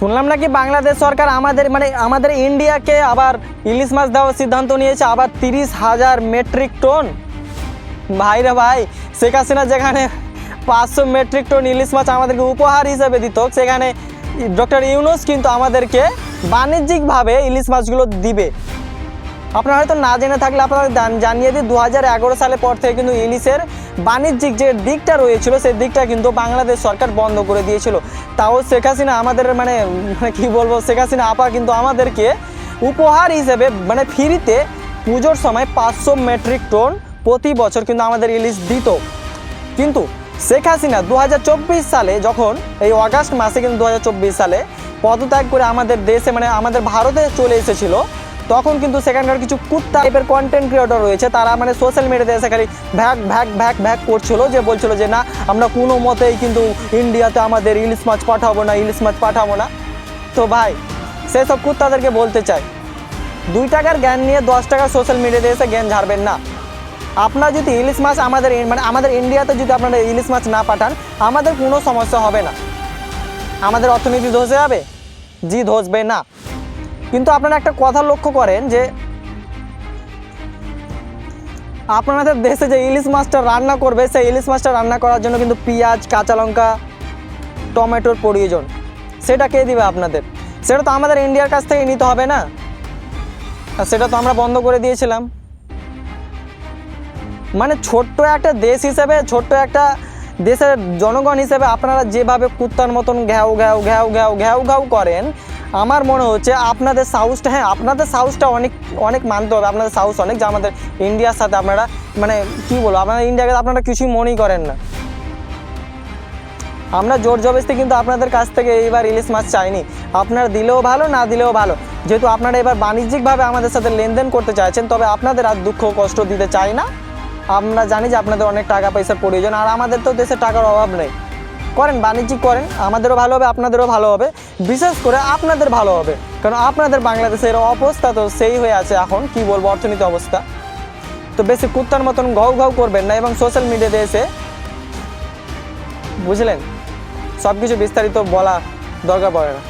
শুনলাম নাকি বাংলাদেশ সরকার আমাদের মানে আমাদের ইন্ডিয়াকে আবার ইলিশ মাছ দেওয়ার সিদ্ধান্ত নিয়েছে, আবার তিরিশ হাজার মেট্রিক টন। ভাই রে ভাই, শেখ হাসিনা যেখানে পাঁচশো মেট্রিক টন ইলিশ মাছ আমাদেরকে উপহার হিসেবে দিত, সেখানে ডক্টর ইউনুস কিন্তু আমাদেরকে বাণিজ্যিকভাবে ইলিশ মাছগুলো দিবে। আপনারা হয়তো না জেনে থাকলে আপনারা জানিয়ে দিই দু সালে পর থেকে কিন্তু ইলিশের বাণিজ্যিক যে দিকটা রয়েছিল, সেই দিকটা কিন্তু বাংলাদেশ সরকার বন্ধ করে দিয়েছিল। তাও শেখ হাসিনা আমাদের মানে মানে কী বলব, শেখ হাসিনা আপা কিন্তু আমাদেরকে উপহার হিসেবে মানে ফ্রিতে পুজোর সময় পাঁচশো মেট্রিক টন প্রতি বছর কিন্তু আমাদের ইলিশ দিত। কিন্তু শেখ হাসিনা দু হাজার চব্বিশ সালে যখন এই অগাস্ট মাসে কিন্তু দু হাজার চব্বিশ সালে পদত্যাগ করে আমাদের দেশে মানে আমাদের ভারতে চলে এসেছিল তখন কিন্তু সেখানকার কিছু কুত্তা টাইপের কন্টেন্ট ক্রিয়েটর রয়েছে। তারা মানে সোশ্যাল মিডিয়াতে এসে খালি ভ্যাক ভ্যাক ভ্যাক ভ্যাক করছিল যে বলছিল যে, না, আমরা কোনো মতেই কিন্তু ইন্ডিয়াতে আমাদের ইলিশ মাছ পাঠাবো না, ইলিশ মাছ পাঠাবো না। তো ভাই, সেসব কুত্তাদেরকে বলতে চাই, দুই টাকার জ্ঞান নিয়ে দশ টাকা সোশ্যাল মিডিয়াতে এসে জ্ঞান ঝাড়বেন না। আপনার যদি ইলিশ মাছ আমাদের মানে আমাদের ইন্ডিয়াতে যদি আপনারা ইলিশ মাছ না পাঠান, আমাদের কোনো সমস্যা হবে না। আমাদের অর্থনীতি ধসে যাবে? জি, ধসবে না। কিন্তু আপনারা একটা কথা লক্ষ্য করেন যে আপনাদের দেশে যে ইলিশ মাছটা রান্না করবে, সেই ইলিশ মাছটা রান্না করার জন্য কিন্তু পেঁয়াজ, কাঁচা লঙ্কা, টমেটোর প্রয়োজন। সেটা কে দিবে আপনাদের? সেটা তো আমাদের ইন্ডিয়ার কাছ থেকে নিতে হবে না? আর সেটা তো আমরা বন্ধ করে দিয়েছিলাম। মানে ছোট্ট একটা দেশ হিসেবে, ছোট্ট একটা দেশের জনগণ হিসেবে আপনারা যেভাবে কুত্তার মতন ঘ্যাও ঘ্যাও ঘ্যাও ঘ্যাও ঘ্যাও ঘ্যাও করেন আমার মনে হচ্ছে আপনাদের সাহসটা হ্যাঁ আপনাদের সাহসটা অনেক অনেক মানতে হবে, আপনাদের সাহস অনেক যে আমাদের ইন্ডিয়ার সাথে আপনারা মানে কি বলব আপনারা ইন্ডিয়াকে আপনারা কিছুই মনেই করেন না। আমরা জোর জবস্তি কিন্তু আপনাদের কাছ থেকে এইবার ইলিশ মাছ চাইনি। আপনারা দিলেও ভালো, না দিলেও ভালো। যেহেতু আপনারা এবার বাণিজ্যিকভাবে আমাদের সাথে লেনদেন করতে চাইছেন, তবে আপনাদের আর দুঃখ কষ্ট দিতে চাই না। আমরা জানি যে আপনাদের অনেক টাকা পয়সার প্রয়োজন, আর আমাদের তো দেশে টাকার অভাব নেই। করেন, বাণিজ্যিক করেন, আমাদেরও ভালো হবে, আপনাদেরও ভালো হবে। বিশেষ করে আপনাদের ভালো হবে। কারণ আপনাদের বাংলাদেশের অবস্থা তো সেই হয়ে আছে এখন, কি বলব, অর্থনীতি অবস্থা। তো বেশি কুত্তার মতন ঘাউ ঘাউ করবেন না এবং সোশ্যাল মিডিয়াতে এসে, বুঝলেন? সব কিছু বিস্তারিত বলা দরকার পড়ে না।